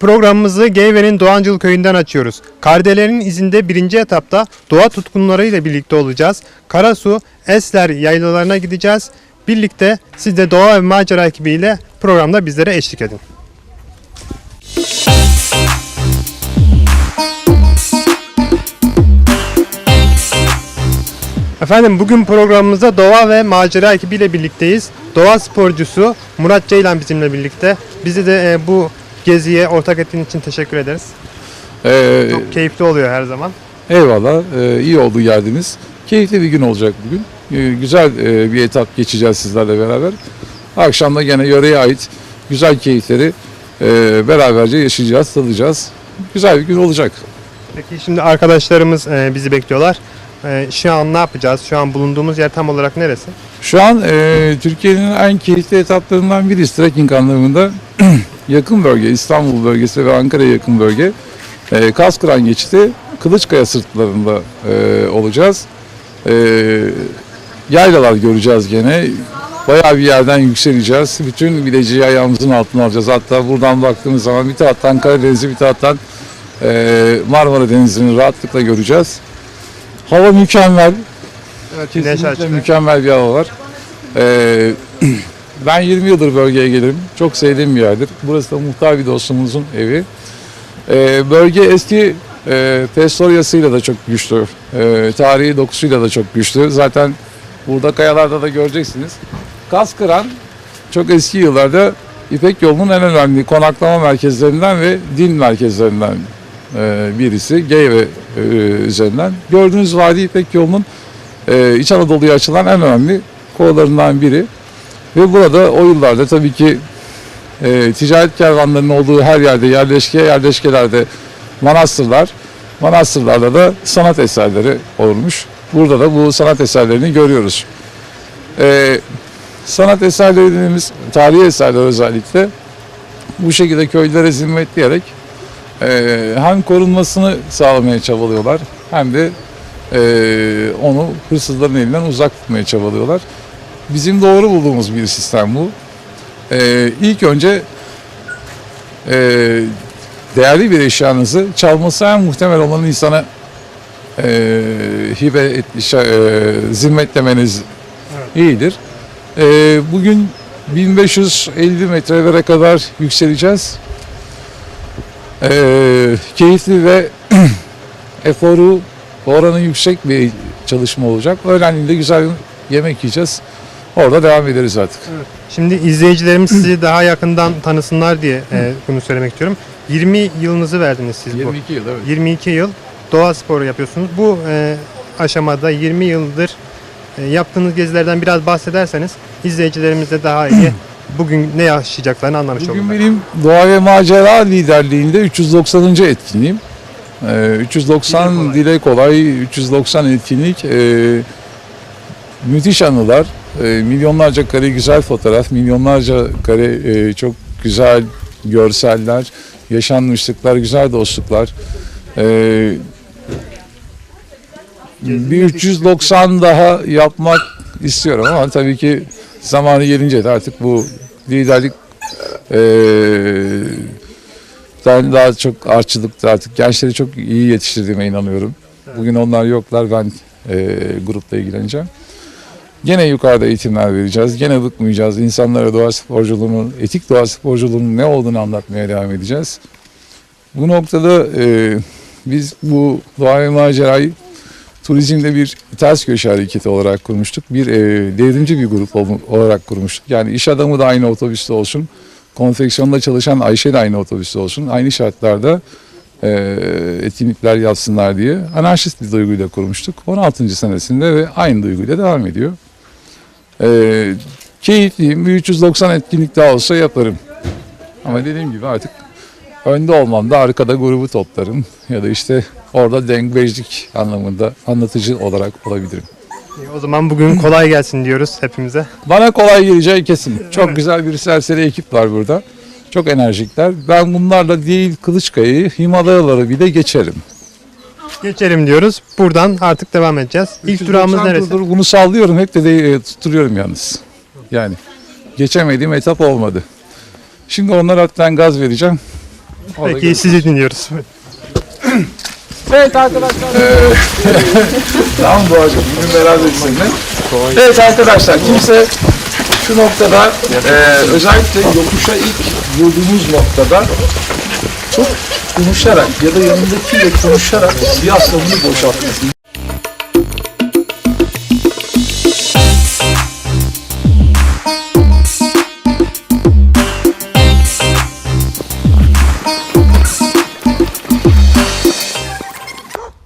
Programımızı Geyve'nin Doğancıl Köyü'nden açıyoruz. Kardelerin izinde birinci etapta doğa tutkunlarıyla birlikte olacağız. Karasu, Esler yaylalarına gideceğiz. Birlikte siz de doğa ve macera ekibiyle programda bizlere eşlik edin. Efendim bugün programımızda doğa ve macera ekibiyle birlikteyiz. Doğa sporcusu Murat Ceylan bizimle birlikte. Bizi de e, bu geziye ortak ettiğin için teşekkür ederiz. Ee, Çok keyifli oluyor her zaman. eyvallah. Ee, iyi oldu geldiniz. Keyifli bir gün olacak bugün. Ee, güzel e, bir etap geçeceğiz sizlerle beraber. Akşam da gene yöreye ait güzel keyifleri e, beraberce yaşayacağız, tadacağız. Güzel bir gün olacak. Peki şimdi arkadaşlarımız e, bizi bekliyorlar. E, şu an ne yapacağız? Şu an bulunduğumuz yer tam olarak neresi? Şu an e, Türkiye'nin en keyifli etaplarından birisi trekking anlamında yakın bölge, İstanbul bölgesi ve Ankara'ya yakın bölge. E, Kaskıran geçiti Kılıçkaya sırtlarında e, olacağız. E, yaylalar göreceğiz gene. Bayağı bir yerden yükseleceğiz. Bütün bileciği ayağımızın altına alacağız. Hatta buradan baktığımız zaman bir taraftan Karadeniz'i bir taraftan e, Marmara Denizi'ni rahatlıkla göreceğiz. Hava mükemmel. Evet, Kesinlikle mükemmel bir hava var. Ee, ben 20 yıldır bölgeye gelirim. Çok sevdiğim bir yerdir. Burası da muhtar bir dostumuzun evi. Ee, bölge eski e, Pestorya'sıyla da çok güçlü. Ee, tarihi dokusuyla da çok güçlü. Zaten burada kayalarda da göreceksiniz. Kaskıran çok eski yıllarda İpek yolunun en önemli konaklama merkezlerinden ve din merkezlerinden e, birisi. Geyve e, üzerinden. Gördüğünüz Vadi İpek yolunun e, İç Anadolu'ya açılan en önemli koğularından biri. Ve burada o yıllarda tabii ki e, ticaret kervanlarının olduğu her yerde yerleşke, yerleşkelerde manastırlar, manastırlarda da sanat eserleri olmuş. Burada da bu sanat eserlerini görüyoruz. E, sanat eserleri dediğimiz tarihi eserler özellikle bu şekilde köylülere zimmetleyerek e, hem korunmasını sağlamaya çabalıyorlar hem de ee, onu hırsızların elinden uzak tutmaya çabalıyorlar. Bizim doğru bulduğumuz bir sistem bu. Ee, ilk önce e, değerli bir eşyanızı çalması en muhtemel olan insana e, hibe et, şa- e, zimmetlemeniz iyidir. E, bugün 1550 metrelere kadar yükseleceğiz. E, keyifli ve eforu oranı yüksek bir çalışma olacak. Öğlenliğinde güzel yemek yiyeceğiz. Orada devam ederiz artık. Şimdi izleyicilerimiz sizi daha yakından tanısınlar diye e, bunu söylemek istiyorum. 20 yılınızı verdiniz siz bu. 22 yıl evet. 22 yıl doğa sporu yapıyorsunuz. Bu e, aşamada 20 yıldır e, yaptığınız gezilerden biraz bahsederseniz izleyicilerimiz de daha iyi bugün ne yaşayacaklarını anlamış Bugün olurlar. benim doğa ve macera liderliğinde 390. etkinliğim. Ee, 390 Dile kolay. dile kolay, 390 etkinlik. Ee, müthiş anılar, ee, milyonlarca kare güzel fotoğraf, milyonlarca kare e, çok güzel görseller, yaşanmışlıklar, güzel dostluklar. Ee, bir 390 daha yapmak istiyorum ama tabii ki zamanı gelince de artık bu liderlik eee ben daha çok artçılıkta artık gençleri çok iyi yetiştirdiğime inanıyorum. Bugün onlar yoklar ben eee, grupla ilgileneceğim. Gene yukarıda eğitimler vereceğiz. Gene bıkmayacağız. İnsanlara doğa sporculuğunun, etik doğa sporculuğunun ne olduğunu anlatmaya devam edeceğiz. Bu noktada eee, biz bu doğa ve macerayı turizmde bir ters köşe hareketi olarak kurmuştuk. Bir e, devrimci bir grup ol- olarak kurmuştuk. Yani iş adamı da aynı otobüste olsun, konfeksiyonda çalışan Ayşe de aynı otobüste olsun. Aynı şartlarda e, etkinlikler yapsınlar diye anarşist bir duyguyla kurmuştuk. 16. senesinde ve aynı duyguyla devam ediyor. E, keyifliyim. Bir 390 etkinlik daha olsa yaparım. Ama dediğim gibi artık önde olmam da arkada grubu toplarım. Ya da işte orada dengbejlik anlamında anlatıcı olarak olabilirim. O zaman bugün kolay gelsin diyoruz hepimize. Bana kolay geleceği kesin. Çok güzel bir serseri ekip var burada. Çok enerjikler. Ben bunlarla değil Kılıçkaya'yı, Himalayaları bile geçerim. Geçelim diyoruz. Buradan artık devam edeceğiz. İlk 390 durağımız neresi? turdur. Bunu sallıyorum. Hep de, de e, tutturuyorum yalnız. Yani geçemediğim etap olmadı. Şimdi onlara hatta gaz vereceğim. Orada Peki görüşürüz. sizi dinliyoruz. Evet arkadaşlar. tamam Doğacığım bugün beraberiz seninle. Evet arkadaşlar kimse şu noktada e, özellikle yokuşa ilk vurduğumuz noktada çok konuşarak ya da yanındakiyle konuşarak siyah sabunu boşaltmasın.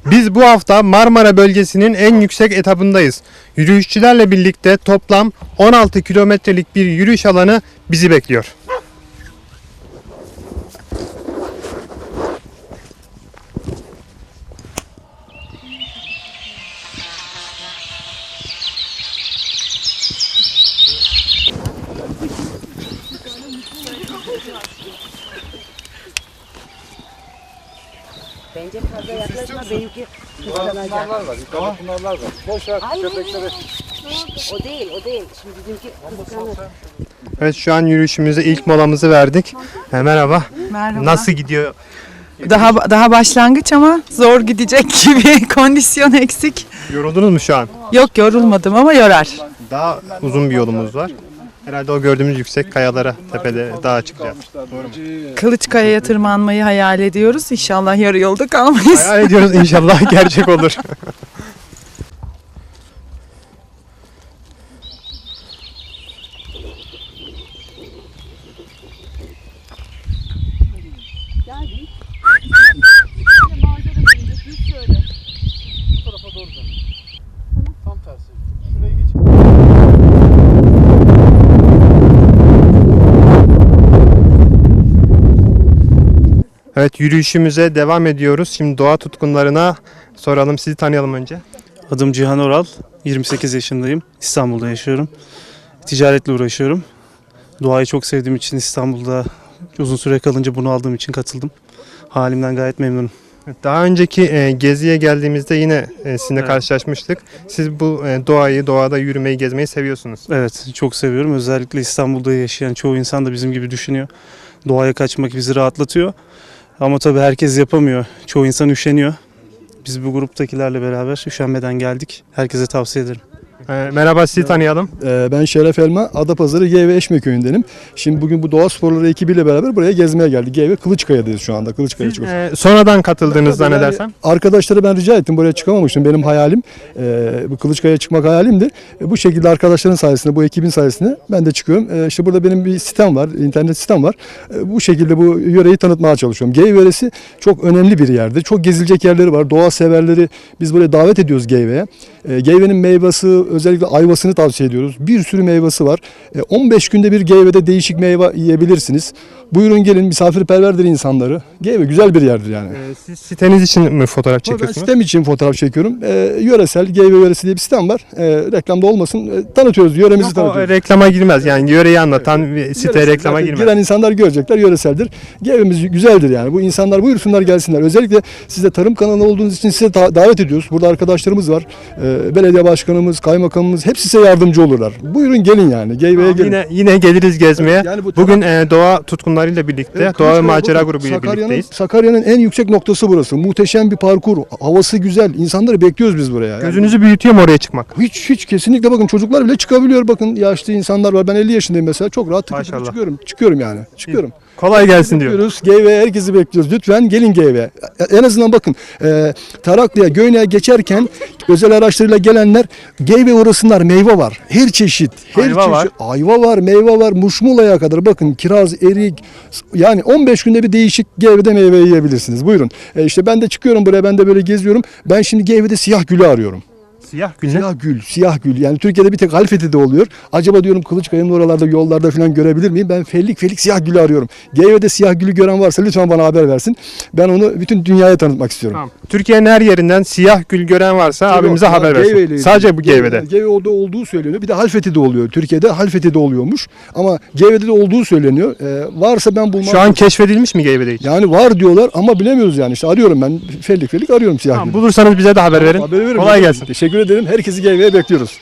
Biz bu hafta Marmara bölgesinin en yüksek etabındayız. Yürüyüşçülerle birlikte toplam 16 kilometrelik bir yürüyüş alanı bizi bekliyor. Yukarıda pınarlar var. Boş ver Hayır, hayır, hayır. O değil, o değil. Şimdi bizimki kıskanır. Evet şu an yürüyüşümüzde ilk molamızı verdik. He, merhaba. Merhaba. Nasıl gidiyor? Daha daha başlangıç ama zor gidecek gibi kondisyon eksik. Yoruldunuz mu şu an? Yok yorulmadım ama yorar. Daha uzun bir yolumuz var. Herhalde o gördüğümüz yüksek kayalara, tepede dağa çıkacağız. Kılıçkaya'ya tırmanmayı hayal ediyoruz. İnşallah yarı yolda kalmayız. Hayal ediyoruz inşallah gerçek olur. Evet yürüyüşümüze devam ediyoruz. Şimdi doğa tutkunlarına soralım. Sizi tanıyalım önce. Adım Cihan Oral. 28 yaşındayım. İstanbul'da yaşıyorum. Ticaretle uğraşıyorum. Doğayı çok sevdiğim için İstanbul'da uzun süre kalınca bunu aldığım için katıldım. Halimden gayet memnunum. Daha önceki e, geziye geldiğimizde yine e, sizinle Evet. karşılaşmıştık. Siz bu e, doğayı, doğada yürümeyi, gezmeyi seviyorsunuz. Evet, çok seviyorum. Özellikle İstanbul'da yaşayan çoğu insan da bizim gibi düşünüyor. Doğaya kaçmak bizi rahatlatıyor. Ama tabii herkes yapamıyor. Çoğu insan üşeniyor. Biz bu gruptakilerle beraber üşenmeden geldik. Herkese tavsiye ederim. E, merhaba sizi tanıyalım. Ee, Ben Şeref Elma, Adapazarı G ve Eşme köyündenim. Şimdi bugün bu doğa sporları ekibiyle beraber buraya gezmeye geldik. G ve Kılıçkaya'dayız şu anda. Kılıçkaya Siz çıkıyoruz. e, sonradan katıldınız yani zannedersem. arkadaşları ben rica ettim buraya çıkamamıştım. Benim hayalim e, bu Kılıçkaya'ya çıkmak hayalimdi. E, bu şekilde arkadaşların sayesinde, bu ekibin sayesinde ben de çıkıyorum. E, işte burada benim bir sitem var, internet sitem var. E, bu şekilde bu yöreyi tanıtmaya çalışıyorum. Gey yöresi çok önemli bir yerdir. Çok gezilecek yerleri var. Doğa severleri biz buraya davet ediyoruz Geyve'ye. E, Geyve'nin meyvesi özellikle ayvasını tavsiye ediyoruz. Bir sürü meyvesi var. E, 15 günde bir Geyve'de değişik meyve yiyebilirsiniz. Buyurun gelin misafirperverdir insanları. Geyve güzel bir yerdir yani. E, siz siteniz için mi fotoğraf Ben çekiyorsunuz? sitem için fotoğraf çekiyorum. Ee, yöresel, Geyve yöresi diye bir sitem var. Ee, reklamda olmasın. Ee, tanıtıyoruz, yöremizi Yok, o tanıtıyoruz. reklama girmez. Yani yöreyi anlatan bir site Yöresel, reklama girmez. Giren insanlar görecekler, yöreseldir. Geyvemiz güzeldir yani. Bu insanlar buyursunlar gelsinler. Özellikle siz de tarım kanalı olduğunuz için size davet ediyoruz. Burada arkadaşlarımız var. Ee, belediye başkanımız, kaymakamımız hepsi size yardımcı olurlar. Buyurun gelin yani. Geyve'ye Tamam, gelin. yine yine geliriz gezmeye. Yani bu Bugün e, doğa tutkunlarıyla birlikte, Evet, doğa ve macera grubuyla birlikteyiz. Sakarya'nın en yüksek noktası burası. Muhteşem bir parkur. Havası güzel. İnsanları bekliyoruz biz buraya. Yani. Gözünüzü büyütüyor mu oraya çıkmak? Hiç hiç kesinlikle bakın çocuklar bile çıkabiliyor bakın yaşlı insanlar var. Ben 50 yaşındayım mesela çok rahat tıkır çıkıyorum. Çıkıyorum yani. Çıkıyorum. Kolay gelsin diyor. Bekliyoruz. Geyve herkesi bekliyoruz. Lütfen gelin Geyve. En azından bakın e, Taraklı'ya Göynek'e geçerken özel araçlarıyla gelenler Geyve uğrasınlar. Meyve var. Her çeşit. Her Ayva çeşit. var. Ayva var, meyve var. Muşmula'ya kadar bakın kiraz, erik. Yani 15 günde bir değişik Geyve'de meyve yiyebilirsiniz. Buyurun. E, işte ben de çıkıyorum buraya. Ben de böyle geziyorum. Ben şimdi Geyve'de siyah gülü arıyorum. Siyah gül ne? Siyah gül, siyah gül. Yani Türkiye'de bir tek Halfeti'de oluyor. Acaba diyorum Kılıçkaya'nın oralarda, yollarda falan görebilir miyim? Ben fellik fellik siyah gülü arıyorum. Geyve'de siyah gülü gören varsa lütfen bana haber versin. Ben onu bütün dünyaya tanıtmak istiyorum. Tamam. Türkiye'nin her yerinden siyah gül gören varsa abimize Yok, haber ile versin. ilgili. Sadece bu Geyve'de. Geyve'de olduğu söyleniyor. Bir de Halfeti'de oluyor. Türkiye'de Halfeti'de oluyormuş. Ama Geyve'de de olduğu söyleniyor. Ee, varsa ben bulmam. Şu an keşfedilmiş mi Geyve'de hiç? yani var diyorlar ama bilemiyoruz yani. İşte arıyorum ben. Fellik fellik arıyorum siyah Tamam, gülü. bulursanız bize de haber verin. Haber veririm. Kolay gelsin. Teşekkür ederim. Herkesi Geyve'ye bekliyoruz.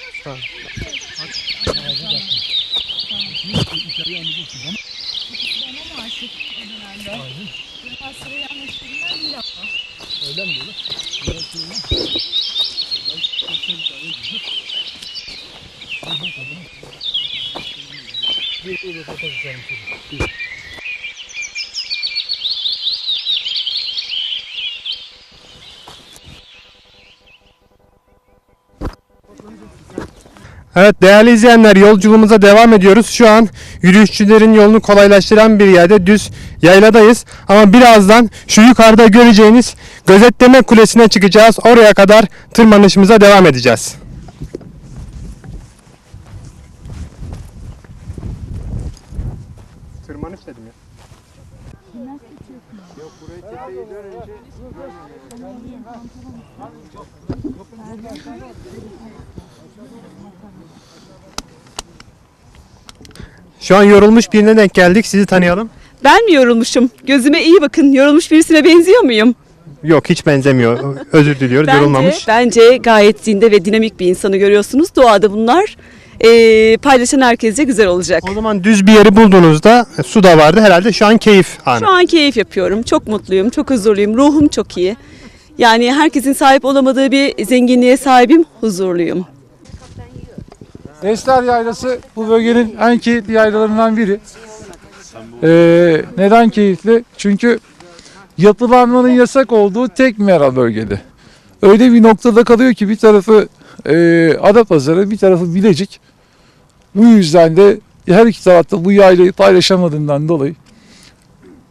Evet değerli izleyenler yolculuğumuza devam ediyoruz. Şu an yürüyüşçülerin yolunu kolaylaştıran bir yerde düz yayladayız. Ama birazdan şu yukarıda göreceğiniz gözetleme kulesine çıkacağız. Oraya kadar tırmanışımıza devam edeceğiz. Şu an yorulmuş birine denk geldik. Sizi tanıyalım. Ben mi yorulmuşum? Gözüme iyi bakın. Yorulmuş birisine benziyor muyum? Yok hiç benzemiyor. Özür diliyoruz. Bence, Yorulmamış. bence gayet zinde ve dinamik bir insanı görüyorsunuz. Doğada bunlar. Ee, paylaşan herkese güzel olacak. O zaman düz bir yeri bulduğunuzda e, su da vardı. Herhalde şu an keyif anı. Şu an keyif yapıyorum. Çok mutluyum, çok huzurluyum. Ruhum çok iyi. Yani herkesin sahip olamadığı bir zenginliğe sahibim, huzurluyum. Esler Yaylası bu bölgenin en keyifli yaylalarından biri. Ee, neden keyifli? Çünkü yapılanmanın yasak olduğu tek mera bölgede. Öyle bir noktada kalıyor ki bir tarafı e, Adapazarı, bir tarafı Bilecik. Bu yüzden de her iki tarafta bu yaylayı paylaşamadığından dolayı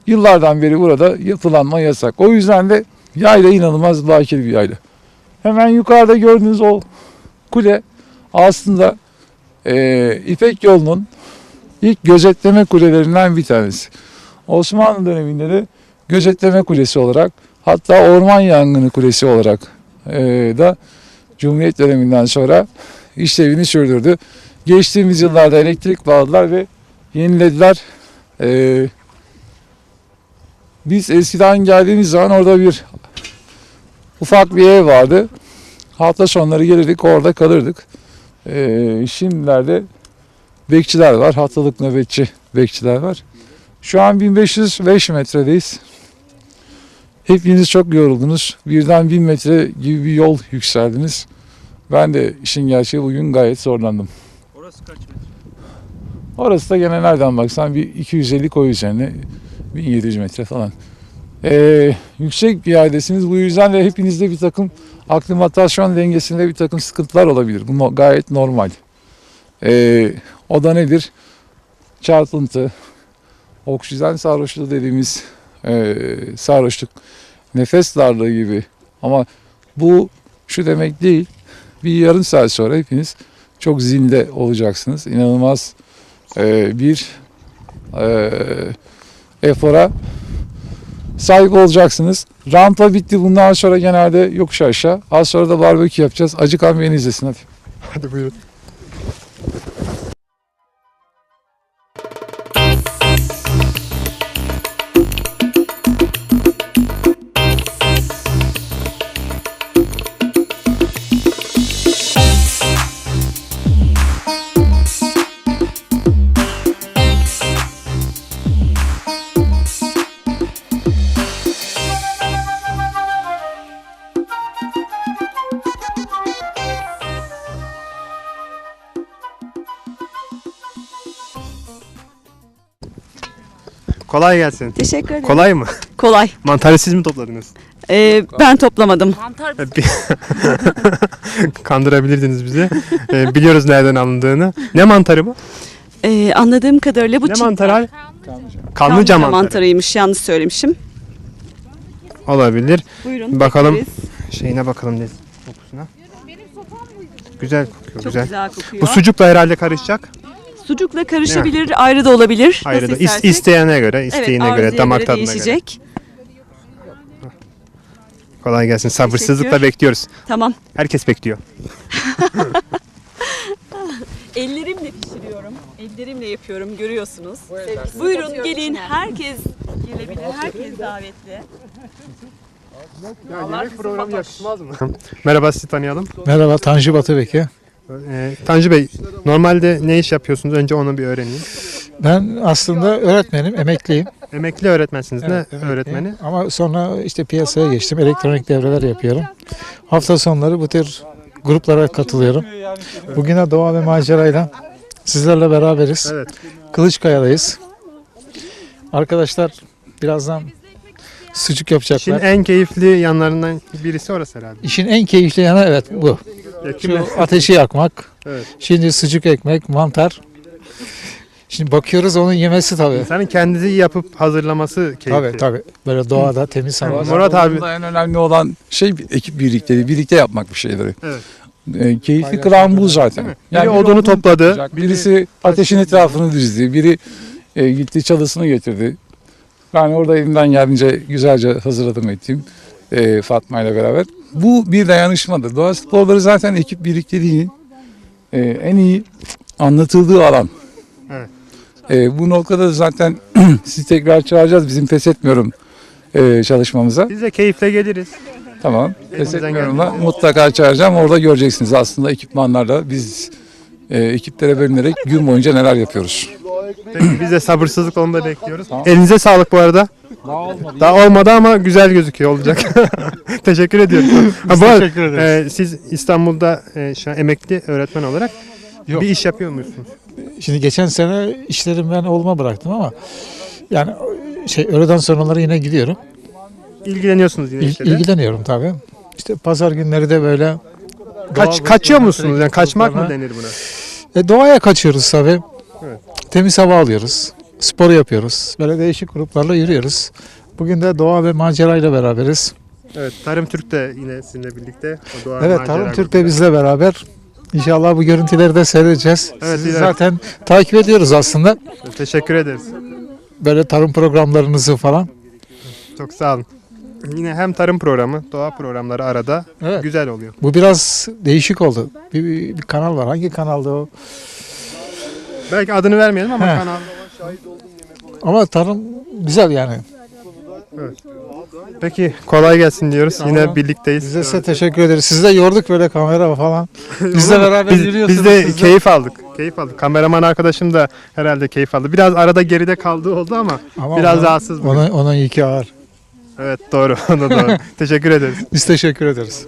yıllardan beri burada yapılanma yasak. O yüzden de yayla inanılmaz bakir bir yayla. Hemen yukarıda gördüğünüz o kule aslında e, İpek yolunun ilk gözetleme kulelerinden bir tanesi. Osmanlı döneminde de gözetleme kulesi olarak hatta orman yangını kulesi olarak e, da Cumhuriyet döneminden sonra işlevini sürdürdü. Geçtiğimiz yıllarda elektrik bağladılar ve yenilediler. E, biz eskiden geldiğimiz zaman orada bir ufak bir ev vardı. Hafta sonları gelirdik orada kalırdık. Ee, şimdilerde bekçiler var. Haftalık nöbetçi bekçiler var. Şu an 1505 metredeyiz. Hepiniz çok yoruldunuz. Birden 1000 metre gibi bir yol yükseldiniz. Ben de işin gerçeği bugün gayet zorlandım. Orası kaç metre? Orası da gene nereden baksan bir 250 koy üzerine 1700 metre falan. Ee, yüksek bir yerdesiniz. Bu yüzden de hepinizde bir takım aklimatasyon dengesinde bir takım sıkıntılar olabilir. Bu gayet normal. Ee, o da nedir? Çarpıntı, oksijen sarhoşluğu dediğimiz e, sarhoşluk, nefes darlığı gibi. Ama bu şu demek değil. Bir yarım saat sonra hepiniz çok zinde olacaksınız. İnanılmaz e, bir e, efora sahip olacaksınız. Rampa bitti. Bundan sonra genelde yokuş aşağı. Az sonra da barbekü yapacağız. Acıkan beni izlesin hadi. Hadi buyurun. Kolay gelsin. Teşekkür ederim. Kolay mı? Kolay. Mantarı siz mi topladınız? Ee, ben toplamadım. Mantar Kandırabilirdiniz bizi. Ee, biliyoruz nereden alındığını. Ne mantarı bu? Ee, anladığım kadarıyla bu ne mantarı? abi? Kanlıca Kanlıca mantarı. mantarıymış. Yanlış söylemişim. Olabilir. Buyurun. Bakalım. bekleriz. Şeyine bakalım ne kokusuna. Güzel kokuyor, Çok güzel. güzel, kokuyor. Bu sucukla herhalde karışacak. Sucukla karışabilir, ayrı da olabilir. Ayrı da Nasıl is- istersek. isteyene göre, isteğine evet, göre, arzuya damak tadına göre. değişecek. Kolay gelsin. Sabırsızlıkla Teşekkür. bekliyoruz. Tamam. Herkes bekliyor. Ellerimle pişiriyorum. Ellerimle yapıyorum. Görüyorsunuz. Buyurun gelin. Herkes gelebilir. Herkes davetli. yemek programı yakışmaz mı? Merhaba sizi tanıyalım. Merhaba Tanju Batıbeki. Ee, Tanju Bey, normalde ne iş yapıyorsunuz? Önce onu bir öğreneyim. Ben aslında öğretmenim, emekliyim. Emekli öğretmensiniz. Evet, ne emekliyim. öğretmeni? Ama sonra işte piyasaya geçtim. Elektronik devreler yapıyorum. Hafta sonları bu tür gruplara katılıyorum. Bugüne doğa ve macerayla sizlerle beraberiz. Evet. Kılıçkaya'dayız. Arkadaşlar birazdan sucuk İşin yapacaklar. en keyifli yanlarından birisi orası herhalde. İşin en keyifli yanı evet bu. Şu ateşi yakmak. Evet. Şimdi sucuk ekmek, mantar. Şimdi bakıyoruz onun yemesi tabii. İnsanın kendisi yapıp hazırlaması keyifli. Tabii tabii. Böyle doğada temiz hava. Murat abi- Bunda en önemli olan şey ekip birlikteliği. Birlikte yapmak bir şeyleri. Evet. E, keyifli kılan bu zaten. Biri biri odunu topladı. yapacak, Birisi ateşin etrafını dizdi. Biri e, gitti çalısını getirdi. Ben orada elimden geldiğince güzelce hazırladım ettiğim e, Fatma ile beraber. Bu bir dayanışmadır. Doğa sporları zaten ekip birlikteliğinin e, en iyi anlatıldığı alan. Evet. E, bu noktada zaten sizi tekrar çağıracağız. Bizim pes etmiyorum e, çalışmamıza. Biz de keyifle geliriz. Tamam. Pes Elimizden etmiyorum geldiğince. da mutlaka çağıracağım. Orada göreceksiniz aslında ekipmanlarla biz e, ekiplere bölünerek gün boyunca neler yapıyoruz. Biz de sabırsızlıkla onu da bekliyoruz. Elinize sağlık bu arada. Daha olmadı ama güzel gözüküyor olacak. Teşekkür ediyorum. Ha, bu arada, teşekkür ederiz. e, siz İstanbul'da e, şu an emekli öğretmen olarak Yok. bir iş yapıyor musunuz? Şimdi geçen sene işlerim ben olma bıraktım ama yani şey öğleden sonraları yine gidiyorum. İlgileniyorsunuz yine İl- işte de. ilgileniyorum tabii. İşte pazar günleri de böyle Kaç, kaçıyor musunuz? Yani kaçmak mı denir buna? E, doğaya kaçıyoruz tabii. Temiz hava alıyoruz. Spor yapıyoruz. Böyle değişik gruplarla yürüyoruz. Bugün de doğa ve macerayla beraberiz. Evet, Tarım Türk de yine sizinle birlikte. O doğa Evet Tarım Türk de bizle beraber. İnşallah bu görüntüleri de seyredeceğiz. Evet, Sizi zaten takip ediyoruz aslında. Teşekkür ederiz. Böyle tarım programlarınızı falan. Çok sağ olun. Yine hem tarım programı, doğa programları arada Evet. güzel oluyor. Bu biraz değişik oldu. Bir, bir, bir kanal var. Hangi kanalda o? Belki adını vermeyelim ama He. kanal. Ama tarım güzel yani. Peki kolay gelsin diyoruz. Yine birlikteyiz. Biz de size teşekkür ederiz. Siz de yorduk böyle kamera falan. Bizle beraber biz, yürüyorsunuz. biz de siz keyif aldık. Keyif aldık. Kameraman arkadaşım da herhalde keyif aldı. Biraz arada geride kaldığı oldu ama Ama biraz onun- rahatsız bugün. Onun, onun yükü ağır. Evet doğru. O da doğru. Teşekkür ederiz. Biz teşekkür ederiz.